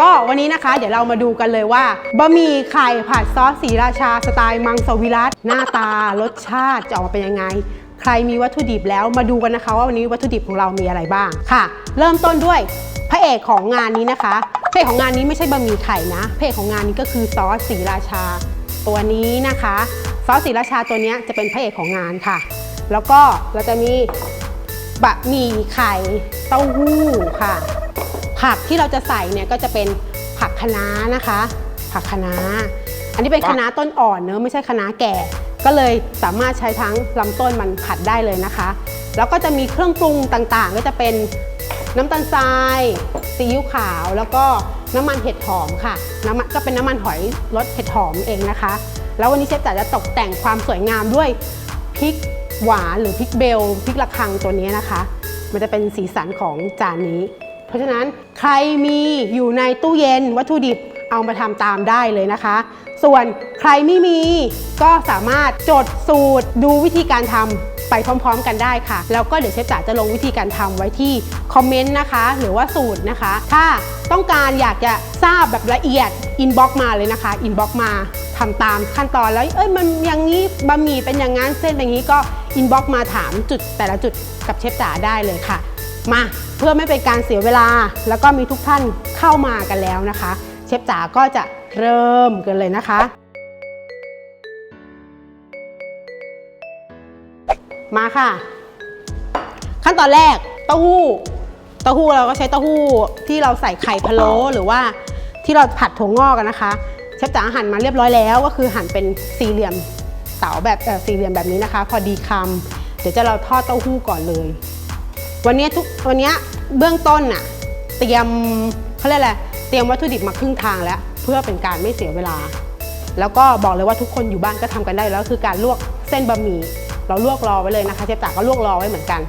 ก็วันนี้นะคะ เดี๋ยวเรามาดูกันเลยว่าบะหมี่ไข่ผัดซอสสีราชาสไตล์มังสวิรัตหน้าตารสชาติจะออกมาเป็นยังไง ใครมีวัตถุดิบแล้วมาดูกันนะคะ ว่าวันนี้วัตถุดิบของเรามีอะไรบ้างค่ะ เริ่มต้นด้วยพระเอกของงานนี้นะคะพระเอกของงานนี้ไม่ใช่บะหมี่ไข่นะพระเอกของงานนี้ก็คือซอสสีราชา ตัวนี้นะคะซอสสีราชาตัวนี้จะเป็นพระเอกของงานค่ะ แล้วก็เราจะมีบะหมี่ไข่เต้าหู้ค่ะ ผักที่เราจะใส่เนี่ยก็จะเป็นผักคะน้านะคะ ผักคะน้า อันนี้เป็นคะน้าต้นอ่อนเนอะไม่ใช่คะน้าแก่ ก็เลยสามารถใช้ทั้งลำต้นมันผัดได้เลยนะคะ แล้วก็จะมีเครื่องปรุงต่างๆ ก็จะเป็นน้ำตาลทรายซีอิ๊วขาวแล้วก็น้ำมันเห็ดหอมค่ะน้ำมันก็เป็นน้ำมันหอยรสเห็ดหอมเองนะคะ แล้ววันนี้เชฟจ๋าจะตกแต่งความสวยงามด้วยพริกหวานหรือพริกเบลพริกระคังตัวนี้นะคะ มันจะเป็นสีสันของจานนี้ ราะฉะนั้นใครมีอยู่ในตู้เย็นวัตถุดิบเอามาทำตามได้เลยนะคะ ส่วนใครไม่มีก็สามารถจดสูตรดูวิธีการทำไปพร้อมๆ กันได้ค่ะ แล้วก็เดี๋ยวเชฟจ๋าจะลงวิธีการทำไว้ที่คอมเมนต์นะคะ หรือว่าสูตรนะคะ ถ้าต้องการอยากจะทราบแบบละเอียดอินบ็อกมาเลยนะคะอินบ็อกมาทำตามขั้นตอนแล้วเอ้ยมันอย่างนี้บะหมี่เป็นอย่างนั้นเส้นเป็นอย่างนี้ก็อินบ็อกมาถามจุดแต่ละจุดกับเชฟจ๋าได้เลยค่ะ มาเพื่อไม่เป็นการเสียเวลา แล้วก็มีทุกท่านเข้ามากันแล้วนะคะ เชฟจ๋าก็จะเริ่มกันเลยนะคะ มาค่ะ ขั้นตอนแรกเต้าหู้เต้าหู้เราก็ใช้เต้าหู้ที่เราใส่ไข่พะโล้หรือว่าที่เราผัดถั่วงอกกันนะคะเชฟจ๋าหั่นมาเรียบร้อยแล้วก็คือหั่นเป็นสี่เหลี่ยมเต๋าแบบสี่เหลี่ยมแบบนี้นะคะ พอดีคำเดี๋ยวจะเราทอดเต้าหู้ก่อนเลย วันนี้ทุกวันนี้เบื้องต้นน่ะเตรียมเขาเรียกอะไรเตรียมวัตถุดิบมาครึ่งทางแล้ว เพื่อเป็นการไม่เสียเวลา แล้วก็บอกเลยว่าทุกคนอยู่บ้านก็ทำกันได้แล้วคือการลวกเส้นบะหมี่เราลวกรอไว้เลยนะคะเชฟจ๋าก็ลวกรอไว้เหมือนกัน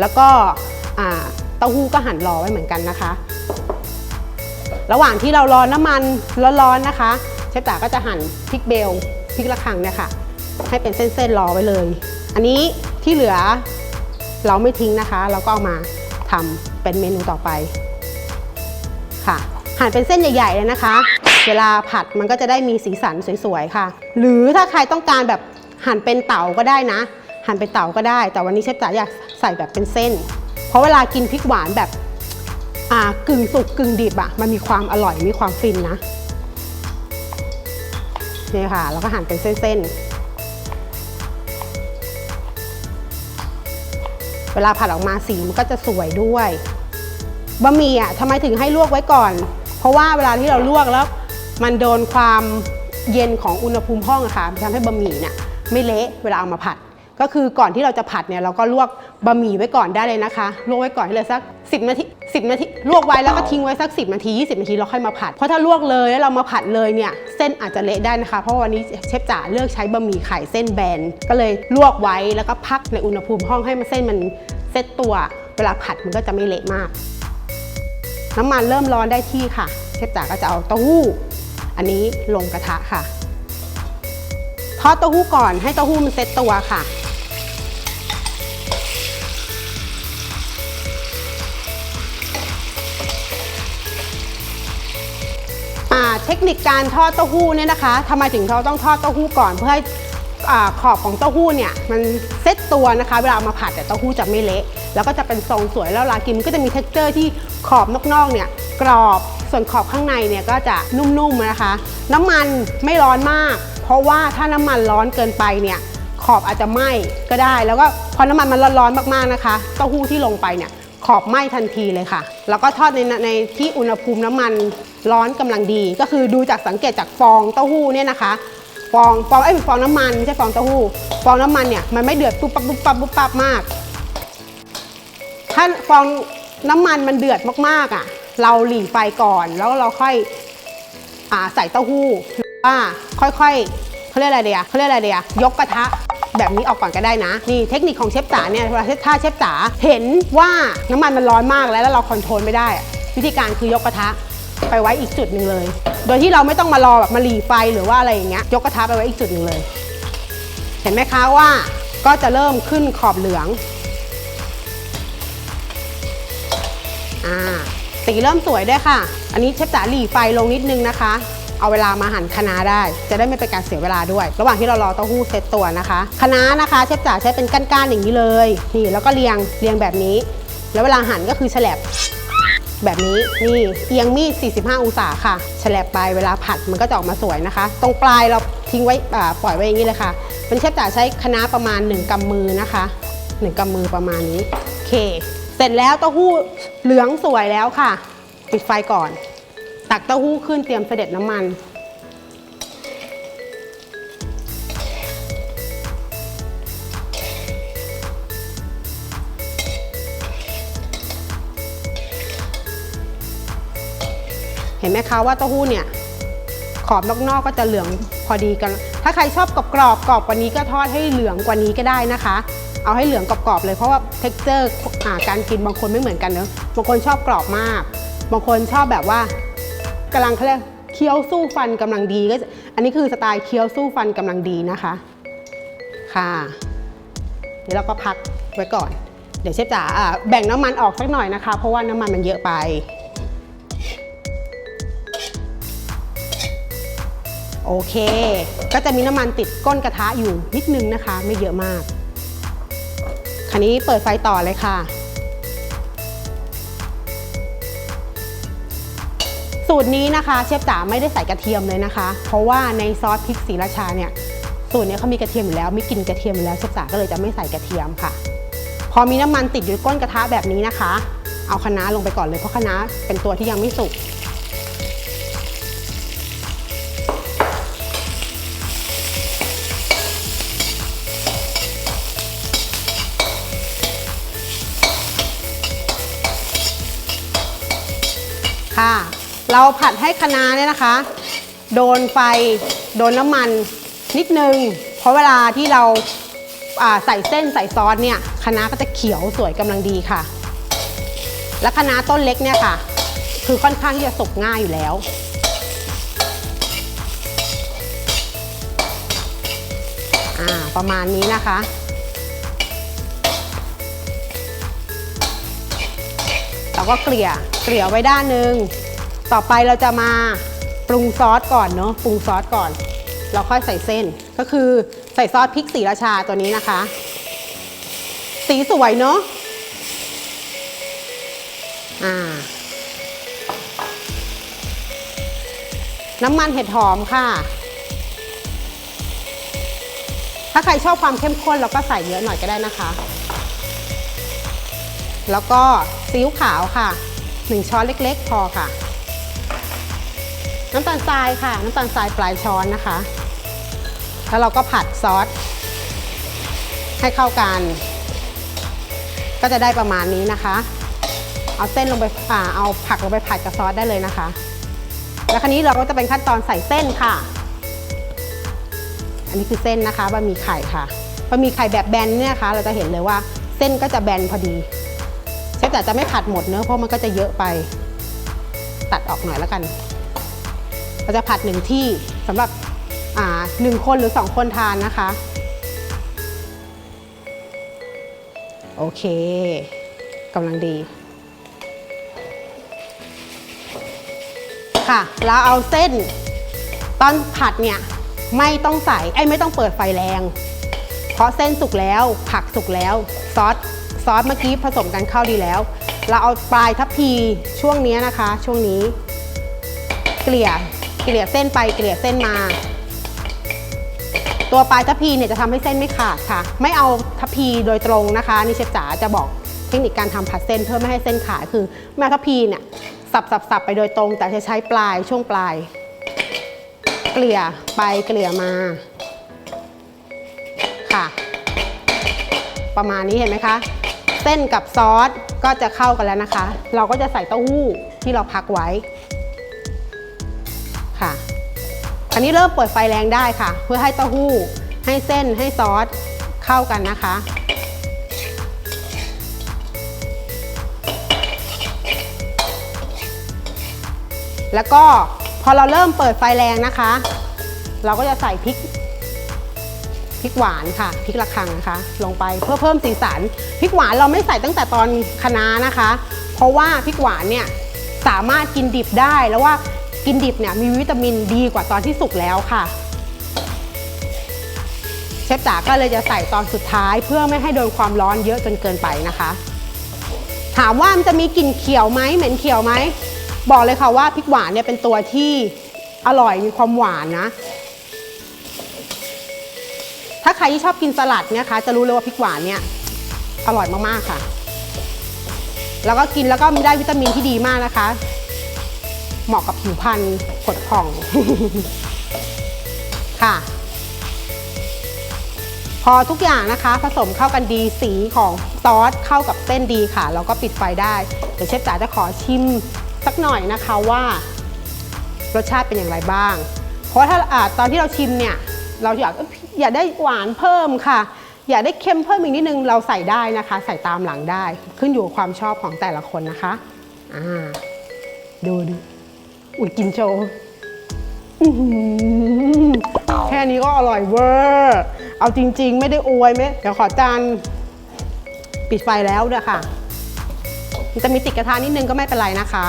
แล้วก็เต้าหู้ก็หั่นรอไว้เหมือนกันนะคะ ระหว่างที่เรารอน้ำมันร้อนๆนะคะเชฟจ๋าก็จะหั่นพริกเบลพริกระคังเนี่ยค่ะให้เป็นเส้นๆรอไว้เลย อันนี้ที่เหลือ เราไม่ทิ้งนะคะ เราก็เอามาทำเป็นเมนูต่อไปค่ะ หั่นเป็นเส้นใหญ่ๆเลยนะคะ เวลาผัดมันก็จะได้มีสีสันสวยๆค่ะ หรือถ้าใครต้องการแบบหั่นเป็นเต๋าก็ได้นะ หั่นเป็นเต๋าก็ได้ แต่วันนี้เชฟจ๋าอยากใส่แบบเป็นเส้น เพราะเวลากินพริกหวานแบบอ่ากึ่งสุกกึ่งดิบอะมันมีความอร่อยมีความฟินนะนี่ค่ะ แล้วก็หั่นเป็นเส้นๆ เวลาผัดออกมาสีมันก็จะสวยด้วยบะหมี่อะทำไมถึงให้ลวกไว้ก่อน เพราะว่าเวลาที่เราลวกแล้ว มันโดนความเย็นของอุณหภูมิห้องอะค่ะทำให้บะหมี่เนี่ยไม่เละเวลาเอามาผัด ก็คือก่อนที่เราจะผัดเนี่ยเราก็ลวกบะหมี่ไว้ก่อนได้เลยนะคะ ลวกไว้ก่อนให้เลยสัก 10 นาที 10 นาที ลวกไว้แล้วก็ทิ้งไว้สัก 10 นาที 20 นาทีเราค่อยมาผัด เพราะถ้าลวกเลยแล้วเรามาผัดเลยเนี่ยเส้นอาจจะเละได้นะคะ เพราะวันนี้เชฟจ๋าเลือกใช้บะหมี่ไข่เส้นแบน ก็เลยลวกไว้แล้วก็พักในอุณหภูมิห้องให้มันเส้นมันเซตตัว เวลาผัดมันก็จะไม่เละมาก น้ำมันเริ่มร้อนได้ที่ค่ะ เชฟจ๋าก็จะเอาเต้าหู้ อันนี้ลงกระทะค่ะทอดเต้าหู้ก่อนให้เต้าหู้มันเซตตัวค่ะ เทคนิคการทอดเต้าหู้เนี่ยนะคะทำไมถึงเราต้องทอดเต้าหู้ก่อนเพื่อให้อาขอบของเต้าหู้เนี่ยมันเซ็ตตัวนะคะ เวลาเอามาผัดแต่เต้าหู้จะไม่เละ แล้วก็จะเป็นทรงสวยแล้วเวลากินมันก็จะมีเท็กเจอร์ที่ขอบนอกๆเนี่ยกรอบส่วนขอบข้างในเนี่ยก็จะนุ่มๆนะคะ น้ำมันไม่ร้อนมาก เพราะว่าถ้าน้ำมันร้อนเกินไปเนี่ยขอบอาจจะไหม้ก็ได้ แล้วก็พอน้ำมันมันร้อนๆมากๆนะคะ เต้าหู้ที่ลงไปเนี่ย ขอบไหม้ทันทีเลยค่ะ แล้วก็ทอดในในที่อุณหภูมิน้ำมันร้อนกำลังดี ก็คือดูจากสังเกตจากฟองเต้าหู้เนี่ยนะคะ ฟองฟองไอ้ยฟองน้ำมันไม่ใช่ฟองเต้าหู้ ฟองน้ำมันเนี่ยมันไม่เดือดปุ๊บปั๊บปุ๊บปั๊บปุ๊บปั๊บมาก ถ้าฟองน้ำมันมันเดือดมากๆอะ เราหลีไฟก่อนแล้วเราค่อยอ่าใส่เต้าหู้หรือว่าค่อยๆเขาเรียกอะไรเดียเขาเรียกอะไรเดียยกกระทะ แบบนี้ออกก่อนก็ได้นะ นี่เทคนิคของเชฟจ๋าเนี่ยเวลาถ้าเชฟจ๋าเห็นว่าน้ำมันมันร้อนมากแล้วแล้วเราคอนโทรลไม่ได้อะวิธีการคือยกกระทะไปไว้อีกจุดหนึ่งเลย โดยที่เราไม่ต้องมารอแบบมาหลีไฟหรือว่าอะไรอย่างเงี้ยยกกระทะไปไว้อีกจุดหนึ่งเลย เห็นไหมคะว่าก็จะเริ่มขึ้นขอบเหลืองอ่าสีเริ่มสวยด้วยค่ะ อันนี้เชฟจ๋าหลีไฟลงนิดนึงนะคะ เอาเวลามาหั่นคะน้าได้ จะได้ไม่เป็นการเสียเวลาด้วย ระหว่างที่เรารอเต้าหู้เซตตัวนะคะคะน้านะคะเชฟจ๋าใช้เป็นก้านๆอย่างนี้เลยนี่แล้วก็เรียงเรียงแบบนี้ แล้วเวลาหั่นก็คือแฉลบแบบนี้นี่เอียงมีด 45 องศาค่ะแฉลบไปเวลาผัดมันก็จะออกมาสวยนะคะ ตรงปลายเราทิ้งไว้ปล่อยไว้อย่างนี้เลยค่ะ เป็นเชฟจ๋าใช้คะน้าประมาณ 1กำมือนะคะ1กำมือประมาณนี้โอเค เสร็จแล้วเต้าหู้เหลืองสวยแล้วค่ะ ปิดไฟก่อน ตักเต้าหู้ขึ้นเตรียมเสด็จน้ำมัน เห็นไหมคะว่าเต้าหู้เนี่ยขอบนอกๆก็จะเหลืองพอดีกัน ถ้าใครชอบกรอบกรอบๆกรอบกว่านี้ก็ทอดให้เหลืองกว่านี้ก็ได้นะคะ เอาให้เหลืองกรอบๆเลยเพราะว่า t e x t อร์การกินบางคนไม่เหมือนกันเนอะบางคนชอบกรอบมาก บางคนชอบแบบว่า กำลังเขาเรียกเคี้ยวสู้ฟันกำลังดีก็อันนี้คือสไตล์เคี้ยวสู้ฟันกำลังดีนะคะ ค่ะเดี๋ยวเราก็พักไว้ก่อน เดี๋ยวเชฟจ๋าแบ่งน้ำมันออกสักหน่อยนะคะ เพราะว่าน้ำมันมันเยอะไปโอเค ก็จะมีน้ำมันติดก้นกระทะอยู่นิดนึงนะคะ ไม่เยอะมากคันนี้เปิดไฟต่อเลยค่ะ สูตรนี้นะคะเชฟจ๋าไม่ได้ใส่กระเทียมเลยนะคะ เพราะว่าในซอสพริกศรีราชาเนี่ยสูตรนี้เขามีกระเทียมอยู่แล้วมีกลิ่นกระเทียมอยู่แล้วเชฟจ๋าก็เลยจะไม่ใส่กระเทียมค่ะ พอมีน้ำมันติดอยู่ก้นกระทะแบบนี้นะคะ เอาคะน้าลงไปก่อนเลยเพราะคะน้าเป็นตัวที่ยังไม่สุก ค่ะ เราผัดให้คะน้าเนี่ยนะคะ โดนไฟ โดนน้ำมันนิดนึง เพราะเวลาที่เราใส่เส้นใส่ซอสเนี่ยคะน้าก็จะเขียวสวยกำลังดีค่ะ และคะน้าต้นเล็กเนี่ยค่ะ คือค่อนข้างที่จะสุกง่ายอยู่แล้วประมาณนี้นะคะ เราก็เกลี่ย เกลี่ยไว้ด้านหนึ่ง ต่อไปเราจะมาปรุงซอสก่อนเนาะปรุงซอสก่อน เราค่อยใส่เส้น ก็คือใส่ซอสพริกสีราชาตัวนี้นะคะ สีสวยเนาะอ่า น้ำมันเห็ดหอมค่ะ ถ้าใครชอบความเข้มข้นเราก็ใส่เยอะหน่อยก็ได้นะคะ แล้วก็ซีอิ๊วขาวค่ะ 1 ช้อนเล็กๆ พอค่ะ น้ำตาลทรายค่ะ น้ำตาลทรายปลายช้อนนะคะ แล้วเราก็ผัดซอสให้เข้ากัน ก็จะได้ประมาณนี้นะคะ เอาเส้นลงไปอ่าเอาผักลงไปผัดกับซอสได้เลยนะคะ แล้วคราวนี้เราก็จะเป็นขั้นตอนใส่เส้นค่ะ อันนี้คือเส้นนะคะบะหมี่ไข่ค่ะบะหมี่ไข่แบบแบนเนี่ยนะคะเราจะเห็นเลยว่าเส้นก็จะแบนพอดีเชฟแต่จะไม่ผัดหมดเนื้อเพราะมันก็จะเยอะไป ตัดออกหน่อยแล้วกัน เราจะผัดหนึ่งที่สำหรับหนึ่งคนหรือสองคนทานนะคะ โอเคกำลังดี ค่ะแล้วเอาเส้น ตอนผัดเนี่ย ไม่ต้องใส่ไอ้ไม่ต้องเปิดไฟแรง เพราะเส้นสุกแล้วผักสุกแล้ว ซอสซอสเมื่อกี้ผสมกันเข้าดีแล้ว เราเอาปลายทัพพีช่วงนี้นะคะ ช่วงนี้ เกลี่ย เกลี่ยเส้นไปเกลี่ยเส้นมา ตัวปลายทัพพีเนี่ยจะทำให้เส้นไม่ขาดค่ะ ไม่เอาทัพพีโดยตรงนะคะนี่เชฟจ๋าจะบอกเทคนิคการทำผัดเส้นเพื่อไม่ให้เส้นขาดคือแม่เอาทัพพีเนี่ยสับสับสับไปโดยตรง แต่จะใช้ปลายช่วงปลาย เกลี่ยไปเกลี่ยมาค่ะ ประมาณนี้เห็นไหมคะเส้นกับซอสก็จะเข้ากันแล้วนะคะ เราก็จะใส่เต้าหู้ที่เราพักไว้ อันนี้เริ่มเปิดไฟแรงได้ค่ะ เพื่อให้เต้าหู้ ให้เส้นให้ซอสเข้ากันนะคะ แล้วก็พอเราเริ่มเปิดไฟแรงนะคะ เราก็จะใส่พริกพริกหวานค่ะพริกระคังนะคะลงไปเพื่อเพิ่มสีสันพริกหวานเราไม่ใส่ตั้งแต่ตอนคะน้านะคะ เพราะว่าพริกหวานเนี่ยสามารถกินดิบได้แล้วว่า กินดิบเนี่ยมีวิตามินดีกว่าตอนที่สุกแล้วค่ะ เชฟจ๋าก็เลยจะใส่ตอนสุดท้ายเพื่อไม่ให้โดนความร้อนเยอะจนเกินไปนะคะ ถามว่ามันจะมีกลิ่นเขียวไหมเหม็นเขียวไหมบอกเลยค่ะว่าพริกหวานเนี่ยเป็นตัวที่อร่อยมีความหวานนะ ถ้าใครที่ชอบกินสลัดเนี่ยคะจะรู้เลยว่าพริกหวานเนี่ยอร่อยมากๆค่ะ แล้วก็กินแล้วก็มีได้วิตามินที่ดีมากนะคะ เหมาะกับผิวพรรณผดผ่อง ค่ะ พอทุกอย่างนะคะ ผสมเข้ากันดีสีของซอสเข้ากับเส้นดีค่ะแล้วก็ปิดไฟได้ เดี๋ยวเชฟจ๋าจะขอชิมสักหน่อยนะคะว่ารสชาติเป็นอย่างไรบ้าง เพราะถ้าอาตอนที่เราชิมเนี่ย เราอยากอยากได้หวานเพิ่มค่ะ อยากได้เค็มเพิ่มอีกนิดนึงเราใส่ได้นะคะ ใส่ตามหลังได้ ขึ้นอยู่กับความชอบของแต่ละคนนะคะ อ่า ดูดิ อุ่นกินโชว์แค่นี้ก็อร่อยเวอร์เอาจริง ๆ ไม่ได้อวยไหมเดี๋ยวขอจานปิดไฟแล้วด้วยค่ะจะมีติดกระทะนิดนึงก็ไม่เป็นไรนะคะ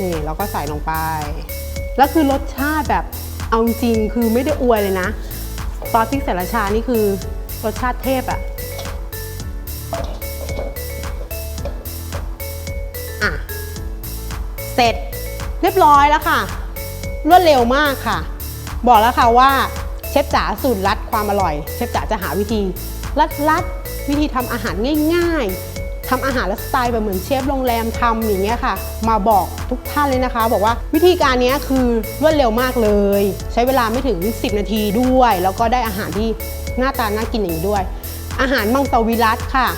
นี่เราก็ใส่ลงไป แล้วคือรสชาติแบบเอาจริงคือไม่ได้อวยเลยนะซอสพริกส่ราชานี่คือรสชาติเทพอะอะ เสร็จ เรียบร้อยแล้วค่ะ รวดเร็วมากค่ะ บอกแล้วค่ะว่าเชฟจ๋าสูตรลัดความอร่อย เชฟจ๋าจะหาวิธีลัดลัดวิธีทำอาหารง่าย ๆทำอาหารและสไตล์แบบเหมือนเชฟโรงแรมทำอย่างเงี้ยค่ะ มาบอกทุกท่านเลยนะคะ บอกว่าวิธีการนี้คือรวดเร็วมากเลย ใช้เวลาไม่ถึง 10 นาทีด้วย แล้วก็ได้อาหารที่หน้าตาน่ากินอย่างนี้ด้วย อาหารมังสวิรัตค่ะ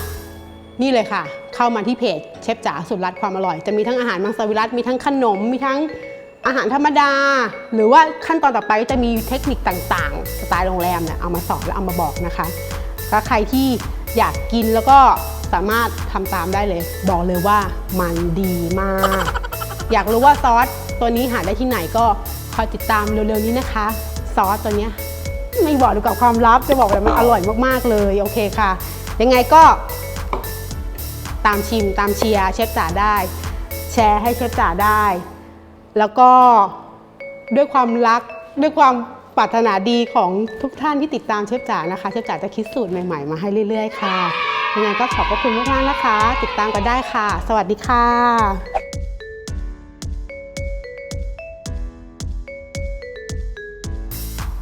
นี่เลยค่ะ เข้ามาที่เพจเชฟจ๋าสุดรัดความอร่อย จะมีทั้งอาหารมังสวิรัตมีทั้งขนม มีทั้งอาหารธรรมดา หรือว่าขั้นตอนต่อไปจะมีเทคนิคต่างๆ สไตล์โรงแรมเนี่ยเอามาสอนและเอามาบอกนะคะถ้าใครที่อยากกินแล้วก็สามารถทำตามได้เลย บอกเลยว่ามันดีมาก อยากรู้ว่าซอสตัวนี้หาได้ที่ไหนก็คอยติดตามเร็วๆนี้นะคะ ซอสตัวเนี้ยไม่บอกดีกว่าความลับจะบอกเลยมันอร่อยมากๆเลย โอเคค่ะ ยังไงก็ ตามชิมตามเชียร์เชฟจ๋าได้ แชร์ให้เชฟจ๋าได้ แล้วก็ด้วยความรักด้วยความปรารถนาดีของทุกท่านที่ติดตามเชฟจ๋านะคะ เชฟจ๋าจะคิดสูตรใหม่ๆ มาให้เรื่อย ๆ ค่ะยังไงก็ขอบพระคุณมากๆนะคะ ติดตามกันได้ค่ะ สวัสดีค่ะ